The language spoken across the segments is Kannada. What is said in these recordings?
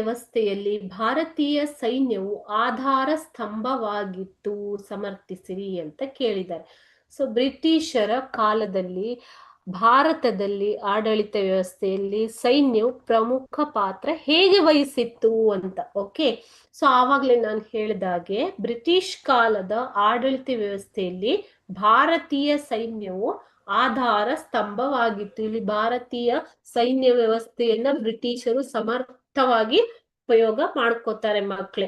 ವ್ಯವಸ್ಥೆಯಲ್ಲಿ ಭಾರತೀಯ ಸೈನ್ಯವು ಆಧಾರ ಸ್ತಂಭವಾಗಿತ್ತು ಸಮರ್ಥಿಸಿರಿ ಅಂತ ಕೇಳಿದ್ದಾರೆ. ಸೊ ಬ್ರಿಟಿಷರ ಕಾಲದಲ್ಲಿ, ಭಾರತದಲ್ಲಿ ಆಡಳಿತ ವ್ಯವಸ್ಥೆಯಲ್ಲಿ ಸೈನ್ಯವು ಪ್ರಮುಖ ಪಾತ್ರ ಹೇಗೆ ವಹಿಸಿತ್ತು ಅಂತ ಓಕೆ ಸೊ ಆವಾಗಲೇ ನಾನು ಹೇಳಿದಾಗೆ ಬ್ರಿಟಿಷ್ ಕಾಲದ ಆಡಳಿತ ವ್ಯವಸ್ಥೆಯಲ್ಲಿ ಭಾರತೀಯ ಸೈನ್ಯವು ಆಧಾರ ಸ್ತಂಭವಾಗಿತ್ತು. ಇಲ್ಲಿ ಭಾರತೀಯ ಸೈನ್ಯ ವ್ಯವಸ್ಥೆಯನ್ನ ಬ್ರಿಟಿಷರು ಸಮರ್ಥವಾಗಿ ಉಪಯೋಗ ಮಾಡ್ಕೋತಾರೆ ಮಕ್ಕಳೇ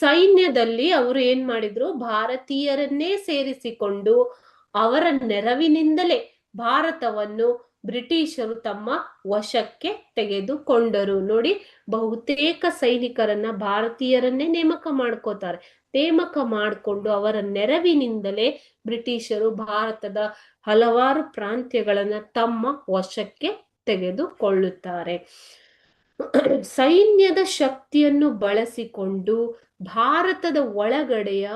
ಸೈನ್ಯದಲ್ಲಿ ಅವರು ಏನ್ ಮಾಡಿದ್ರು? ಭಾರತೀಯರನ್ನೇ ಸೇರಿಸಿಕೊಂಡು ಅವರ ನೆರವಿನಿಂದಲೇ ಭಾರತವನ್ನು ಬ್ರಿಟಿಷರು ತಮ್ಮ ವಶಕ್ಕೆ ತೆಗೆದುಕೊಂಡರು. ನೋಡಿ, ಬಹುತೇಕ ಸೈನಿಕರನ್ನ ಭಾರತೀಯರನ್ನೇ ನೇಮಕ ಮಾಡ್ಕೋತಾರೆ. ನೇಮಕ ಮಾಡಿಕೊಂಡು ಅವರ ನೆರವಿನಿಂದಲೇ ಬ್ರಿಟಿಷರು ಭಾರತದ ಹಲವಾರು ಪ್ರಾಂತ್ಯಗಳನ್ನ ತಮ್ಮ ವಶಕ್ಕೆ ತೆಗೆದುಕೊಳ್ಳುತ್ತಾರೆ. ಸೈನ್ಯದ ಶಕ್ತಿಯನ್ನು ಬಳಸಿಕೊಂಡು ಭಾರತದ ಒಳಗಡೆಯ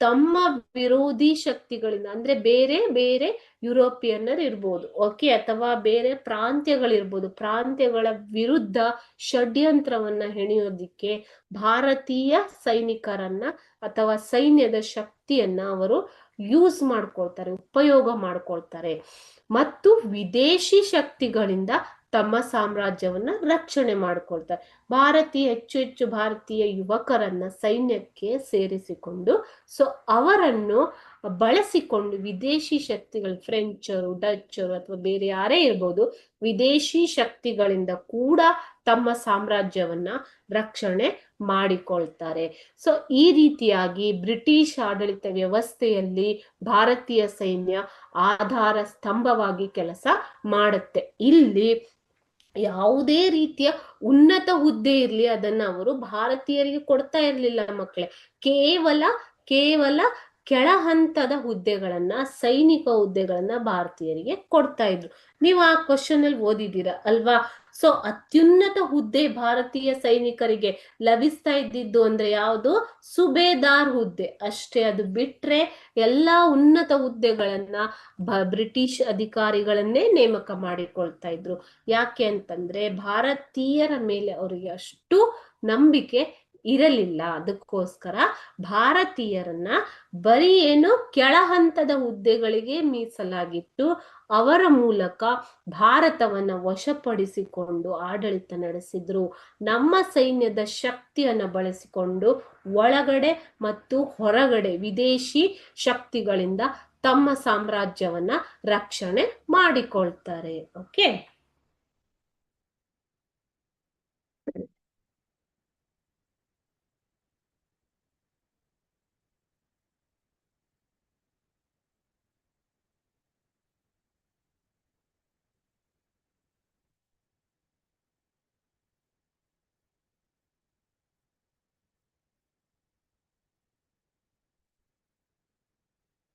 ತಮ್ಮ ವಿರೋಧಿ ಶಕ್ತಿಗಳಿಂದ, ಅಂದ್ರೆ ಬೇರೆ ಬೇರೆ ಯುರೋಪಿಯನ್ನರು ಇರ್ಬೋದು, ಓಕೆ, ಅಥವಾ ಬೇರೆ ಪ್ರಾಂತ್ಯಗಳಿರ್ಬೋದು, ಪ್ರಾಂತ್ಯಗಳ ವಿರುದ್ಧ ಷಡ್ಯಂತ್ರವನ್ನ ಹೆಣೆಯೋದಿಕ್ಕೆ ಭಾರತೀಯ ಸೈನಿಕರನ್ನ ಅಥವಾ ಸೈನ್ಯದ ಶಕ್ತಿಯನ್ನ ಅವರು ಯೂಸ್ ಮಾಡ್ಕೊಳ್ತಾರೆ, ಉಪಯೋಗ ಮಾಡ್ಕೊಳ್ತಾರೆ. ಮತ್ತು ವಿದೇಶಿ ಶಕ್ತಿಗಳಿಂದ ತಮ್ಮ ಸಾಮ್ರಾಜ್ಯವನ್ನ ರಕ್ಷಣೆ ಮಾಡ್ಕೊಳ್ತಾರೆ. ಭಾರತೀಯ, ಹೆಚ್ಚು ಹೆಚ್ಚು ಭಾರತೀಯ ಯುವಕರನ್ನ ಸೈನ್ಯಕ್ಕೆ ಸೇರಿಸಿಕೊಂಡು ಸೊ ಅವರನ್ನು ಬಳಸಿಕೊಂಡು ವಿದೇಶಿ ಶಕ್ತಿಗಳು, ಫ್ರೆಂಚರು, ಡಚ್ಚರು ಅಥವಾ ಬೇರೆ ಯಾರೇ ಇರ್ಬೋದು, ವಿದೇಶಿ ಶಕ್ತಿಗಳಿಂದ ಕೂಡ ತಮ್ಮ ಸಾಮ್ರಾಜ್ಯವನ್ನ ರಕ್ಷಣೆ ಮಾಡಿಕೊಳ್ತಾರೆ. ಸೊ ಈ ರೀತಿಯಾಗಿ ಬ್ರಿಟಿಷ್ ಆಡಳಿತ ವ್ಯವಸ್ಥೆಯಲ್ಲಿ ಭಾರತೀಯ ಸೈನ್ಯ ಆಧಾರ ಸ್ತಂಭವಾಗಿ ಕೆಲಸ ಮಾಡುತ್ತೆ. ಇಲ್ಲಿ ಯಾವುದೇ ರೀತಿಯ ಉನ್ನತ ಹುದ್ದೆ ಇರ್ಲಿ, ಅದನ್ನ ಅವರು ಭಾರತೀಯರಿಗೆ ಕೊಡ್ತಾ ಇರ್ಲಿಲ್ಲ ಮಕ್ಕಳೇ ಕೇವಲ ಕೇವಲ ಕೆಳ ಹಂತದ ಹುದ್ದೆಗಳನ್ನ, ಸೈನಿಕ ಹುದ್ದೆಗಳನ್ನ ಭಾರತೀಯರಿಗೆ ಕೊಡ್ತಾ ಇದ್ರು. ನೀವು ಆ ಕ್ವಶನ್ ಅಲ್ಲಿ ಓದಿದ್ದೀರಾ ಅಲ್ವಾ? ಸೊ ಅತ್ಯುನ್ನತ ಹುದ್ದೆ ಭಾರತೀಯ ಸೈನಿಕರಿಗೆ ಲಭಿಸ್ತಾ ಇದ್ದಿದ್ದು ಅಂದ್ರೆ ಯಾವುದು? ಸುಬೇದಾರ್ ಹುದ್ದೆ. ಅಷ್ಟೇ ಅದು ಬಿಟ್ರೆ ಎಲ್ಲಾ ಉನ್ನತ ಹುದ್ದೆಗಳನ್ನ ಬ್ರಿಟಿಷ್ ಅಧಿಕಾರಿಗಳನ್ನೇ ನೇಮಕ ಮಾಡಿಕೊಳ್ತಾ ಇದ್ರು. ಯಾಕೆ ಅಂತಂದ್ರೆ ಭಾರತೀಯರ ಮೇಲೆ ಅವರಿಗೆ ಅಷ್ಟು ನಂಬಿಕೆ ಇರಲಿಲ್ಲ. ಅದಕ್ಕೋಸ್ಕರ ಭಾರತೀಯರನ್ನ ಬರೀ ಏನು ಕೆಳಹಂತದ ಹುದ್ದೆಗಳಿಗೆ ಮೀಸಲಾಗಿಟ್ಟು ಅವರ ಮೂಲಕ ಭಾರತವನ್ನ ವಶಪಡಿಸಿಕೊಂಡು ಆಡಳಿತ ನಡೆಸಿದ್ರು. ನಮ್ಮ ಸೈನ್ಯದ ಶಕ್ತಿಯನ್ನ ಬಳಸಿಕೊಂಡು ಒಳಗಡೆ ಮತ್ತು ಹೊರಗಡೆ ವಿದೇಶಿ ಶಕ್ತಿಗಳಿಂದ ತಮ್ಮ ಸಾಮ್ರಾಜ್ಯವನ್ನ ರಕ್ಷಣೆ ಮಾಡಿಕೊಳ್ತಾರೆ. ಓಕೆ